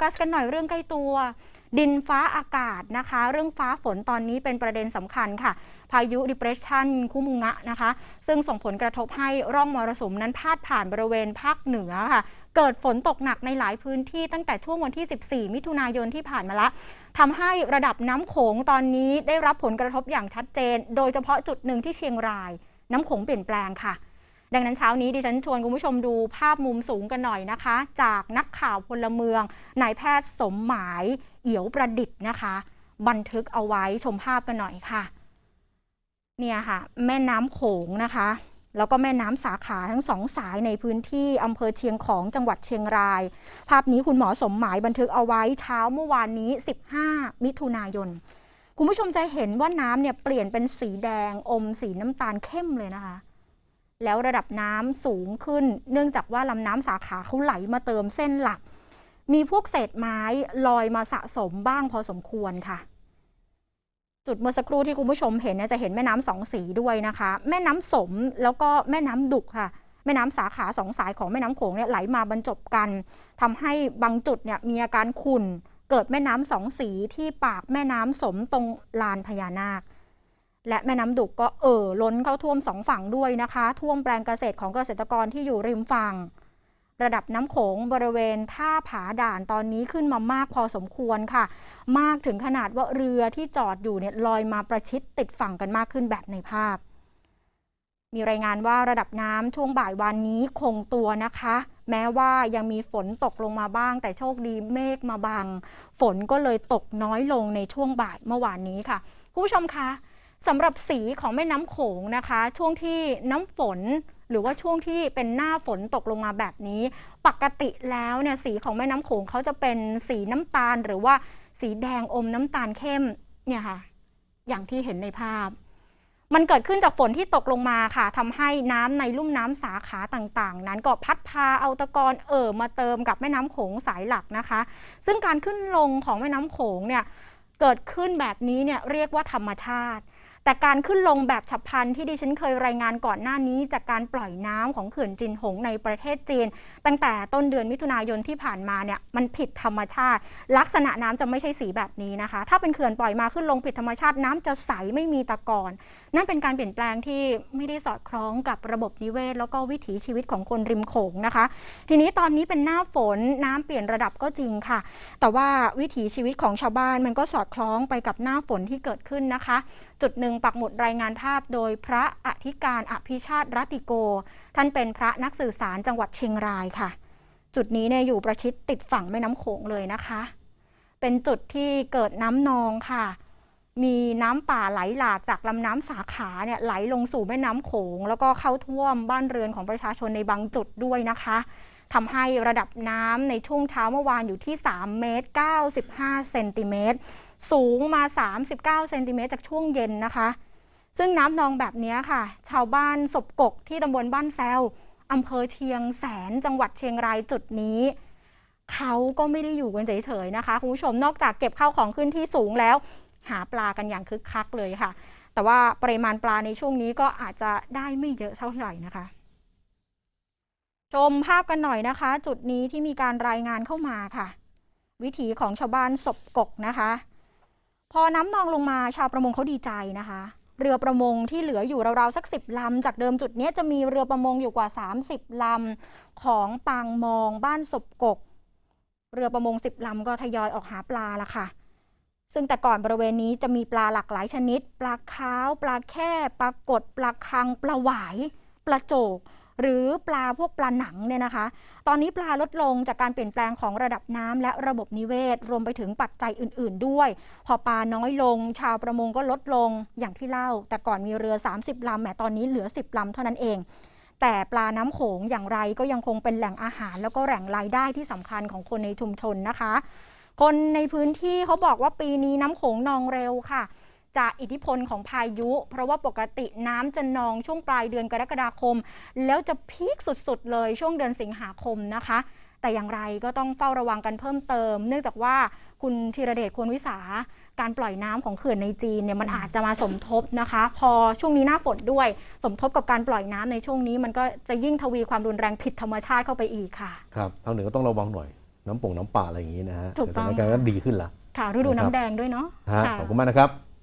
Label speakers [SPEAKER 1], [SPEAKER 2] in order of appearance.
[SPEAKER 1] กัสกันหน่อยเรื่องใกล้ตัว ดินฟ้าอากาศนะคะ เรื่องฟ้าฝนตอนนี้เป็นประเด็นสำคัญค่ะ พายุ depression คุมุงะนะคะ ซึ่งส่งผลกระทบให้ร่องมรสุมนั้นพาดผ่านบริเวณภาคเหนือค่ะ เกิดฝนตกหนักในหลายพื้นที่ตั้งแต่ช่วงวันที่ 14 มิถุนายนที่ผ่านมาละทำให้ระดับน้ำโขงตอนนี้ได้รับผลกระทบอย่างชัดเจน โดยเฉพาะจุดหนึ่งที่เชียงราย น้ำโขงเปลี่ยนแปลงค่ะ ดังนั้นเช้านี้ดิฉันชวนคุณผู้ชมดูภาพมุมสูงกันหน่อยนะคะ จากนักข่าวพลเมืองนายแพทย์สมหมายเอี่ยวประดิษฐ์นะคะ บันทึกเอาไว้ชมภาพกันหน่อยค่ะ เนี่ยค่ะ แม่น้ำโขงนะคะ แล้วก็แม่น้ำสาขาทั้งสองสายในพื้นที่อำเภอเชียงของจังหวัดเชียงราย ภาพนี้คุณหมอสมหมายบันทึกเอาไว้เช้าเมื่อวานนี้ 15 มิถุนายนคุณผู้ชมจะเห็นว่าน้ำเนี่ยเปลี่ยนเป็นสีแดงอมสีน้ำตาลเข้มเลยนะคะ แล้วระดับน้ำสูงขึ้น เนื่องจากว่าลำน้ำสาขาเขาไหลมาเติมเส้นหลัก มีพวกเศษไม้ลอยมาสะสมบ้างพอสมควรค่ะ จุดเมื่อสักครู่ที่คุณผู้ชมเห็นเนี่ยจะเห็นแม่น้ำสองสีด้วยนะคะ แม่น้ำสมแล้วก็แม่น้ำดุกค่ะ แม่น้ำสาขาสองสายของแม่น้ำโขงเนี่ยไหลมาบรรจบกันทำให้บางจุดเนี่ยมีอาการขุ่นเกิดแม่น้ำสองสีที่ปากแม่น้ำสมตรงลานพญานาค และแม่น้ำดุกก็เอ่อล้นเข้าท่วมสองฝั่งด้วยนะคะ ท่วมแปลงเกษตรของเกษตรกรที่อยู่ริมฝั่ง ระดับน้ำโขงบริเวณท่าผาด่านตอนนี้ขึ้นมามากพอสมควรค่ะ มากถึงขนาดว่าเรือที่จอดอยู่เนี่ยลอยมาประชิดติดฝั่งกันมากขึ้นแบบในภาพ มีรายงานว่าระดับน้ำช่วงบ่ายวันนี้คงตัวนะคะ แม้ว่ายังมีฝนตกลงมาบ้าง แต่โชคดีเมฆมาบัง ฝนก็เลยตกน้อยลงในช่วงบ่ายเมื่อวานนี้ค่ะคุณผู้ชมคะ สำหรับสีของแม่น้ำโขงนะคะ ช่วงที่น้ำฝนหรือว่าช่วงที่เป็นหน้าฝนตกลงมาแบบนี้ ปกติแล้วเนี่ยสีของแม่น้ำโขงเขาจะเป็นสีน้ำตาล หรือว่าสีแดงอมน้ำตาลเข้มเนี่ยค่ะ อย่างที่เห็นในภาพ มันเกิดขึ้นจากฝนที่ตกลงมาค่ะทำให้น้ำในลุ่มน้ำสาขาต่างๆ นั้นก็พัดพาเอาตะกอนเอ่อมาเติมกับแม่น้ำโขงสายหลักนะคะ ซึ่งการขึ้นลงของแม่น้ำโขงเนี่ยเกิดขึ้นแบบนี้เนี่ยเรียกว่าธรรมชาติ แต่การขึ้นลงแบบฉับพลันที่ดิฉันเคยรายงานก่อนหน้านี้ จากการปล่อยน้ำของเขื่อนจินหงในประเทศจีน ตั้งแต่ต้นเดือนมิถุนายนที่ผ่านมาเนี่ยมันผิดธรรมชาติ ลักษณะน้ำจะไม่ใช่สีแบบนี้นะคะ ถ้าเป็นเขื่อนปล่อยมาขึ้นลงผิดธรรมชาติน้ำจะใสไม่มีตะกอนนั่นเป็นการเปลี่ยนแปลงที่ไม่ได้สอดคล้องกับระบบนิเวศ แล้วก็วิถีชีวิตของคนริมโขงนะคะ ทีนี้ตอนนี้เป็นหน้าฝนน้ำเปลี่ยนระดับก็จริงค่ะ แต่ว่าวิถีชีวิตของชาวบ้านมันก็สอดคล้องไปกับหน้าฝนที่เกิดขึ้นนะคะ จุดหนึ่งปักหมุดรายงานภาพโดยพระอธิการอภิชาติรัตติโก ท่านเป็นพระนักสื่อสารจังหวัดเชียงรายค่ะ จุดนี้เนี่ยอยู่ประชิดติดฝั่งแม่น้ำโขงเลยนะคะ เป็นจุดที่เกิดน้ำนองค่ะ มีน้ำป่าไหลหลากจากลำน้ำสาขาเนี่ยไหลลงสู่แม่น้ำโขง แล้วก็เข้าท่วมบ้านเรือนของประชาชนในบางจุดด้วยนะคะทำให้ระดับน้ำในช่วงเช้าเมื่อวานอยู่ที่ 3 เมตร 95 เซนติเมตร สูงมา 39 เซนติเมตรจากช่วงเย็นนะคะ ซึ่งน้ำนองแบบนี้ค่ะ ชาวบ้านศบกกที่ตำบลบ้านแซวอำเภอเชียงแสนจังหวัดเชียงรายจุดนี้ เขาก็ไม่ได้อยู่กันเฉยๆนะคะคุณผู้ชมนอกจากเก็บข้าวของขึ้นที่สูงแล้ว หาปลากันอย่างคึกคักเลยค่ะ แต่ว่าปริมาณปลาในช่วงนี้ก็อาจจะได้ไม่เยอะเท่าไหร่นะคะ ชมภาพกันหน่อยนะคะ จุดนี้ที่มีการรายงานเข้ามาค่ะ วิถีของชาวบ้านศบกกนะคะ พอน้ำนองลงมาชาวประมงเขาดีใจนะคะเรือประมงที่เหลืออยู่ราวๆสักสิบลำ จากเดิมจุดนี้จะมีเรือประมงอยู่กว่า 30 ลำ ของปางมองบ้านศบกก เรือประมงสิบลำก็ทยอยออกหาปลาละค่ะ ซึ่งแต่ก่อนบริเวณนี้จะมีปลาหลากหลายชนิด ปลาค้าว ปลาแค่ปลากด ปลาคัง ปลาหวาย ปลาโจก หรือปลาพวกปลาหนังเนี่ยนะคะ ตอนนี้ปลาลดลงจากการเปลี่ยนแปลงของระดับน้ำและระบบนิเวศ รวมไปถึงปัจจัยอื่น ๆ ด้วย พอปลาน้อยลง ชาวประมงก็ลดลงอย่างที่เล่า แต่ก่อนมีเรือ 30ลำแหมตอนนี้เหลือ 10ลำเท่านั้นเองแต่ปลาน้ำโขงอย่างไรก็ยังคงเป็นแหล่งอาหาร แล้วก็แหล่งรายได้ที่สำคัญของคนในชุมชนนะคะ คนในพื้นที่เขาบอกว่าปีนี้น้ำโขงนองเร็วค่ะ จากอิทธิพลของพายุ เพราะว่าปกติน้ำจะนองช่วงปลายเดือนกรกฎาคม แล้วจะพีคสุดๆ เลยช่วงเดือนสิงหาคมนะคะ แต่อย่างไรก็ต้องเฝ้าระวังกันเพิ่มเติม เนื่องจากว่าคุณธีรเดชควรวิสาการปล่อยน้ำของเขื่อนในจีนเนี่ยมันอาจจะมาสมทบนะคะ พอช่วงนี้หน้าฝนด้วย สมทบกับการปล่อยน้ำในช่วงนี้ มันก็จะยิ่งทวีความรุนแรงผิดธรรมชาติเข้าไปอีกค่ะ
[SPEAKER 2] ครับทางเหนือก็ต้องระวังหน่อย น้ำป่งน้ำป่าอะไรอย่างนี้นะฮะ
[SPEAKER 1] ถูก
[SPEAKER 2] ส
[SPEAKER 1] ต้อง
[SPEAKER 2] ถานการณ์ก็ดีขึ้นละ
[SPEAKER 1] ค่ะฤดู
[SPEAKER 2] นะครับ
[SPEAKER 1] น้ำแดงด้วยเนาะ
[SPEAKER 2] ฮะ
[SPEAKER 1] ค่ะ
[SPEAKER 2] ขอบคุณมากนะครับ